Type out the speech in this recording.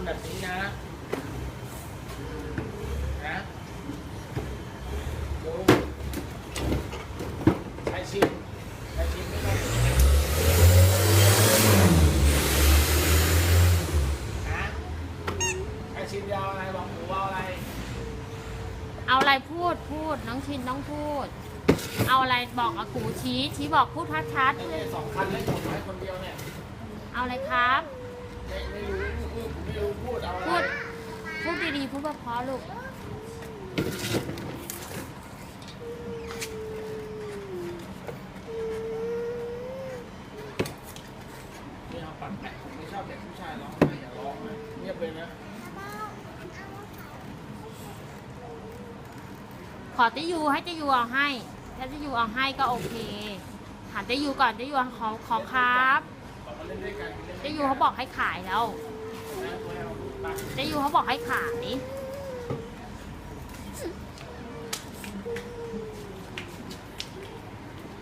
ำแบบนี้นะนะดูใช้ชิมใช้ชิมไม่ต้องนะใช้ชิมยาวอะไรบอกหมูเอาอะไร เอาอะไรพูดพูดน้องชินต้องพูด เอาอะไรบอกอากูชี้ชี้บอกพูดชัดไอ้เนี่ยสองคันเล่นผมให้คนเดียวเนี่ยๆเอาอะไรครับไม่ไม่รู้ พูด พูดดีๆ พูดเพราะๆลูก ไม่เอาปัดแปะผมไม่ชอบเด็กผู้ชายร้องไห้อย่าร้องนะเงียบเลยนะ ขอเจยูให้เจยูเอาให้ ถ้าเจยูเอาให้ก็โอเคถามเจยูก่อนเจยูขอขอครับขอมาเล่นด้วยกัน เจยูเขาบอกให้ขายแล้วนะไม่เอาปัดเจยูเขาบอกให้ขายน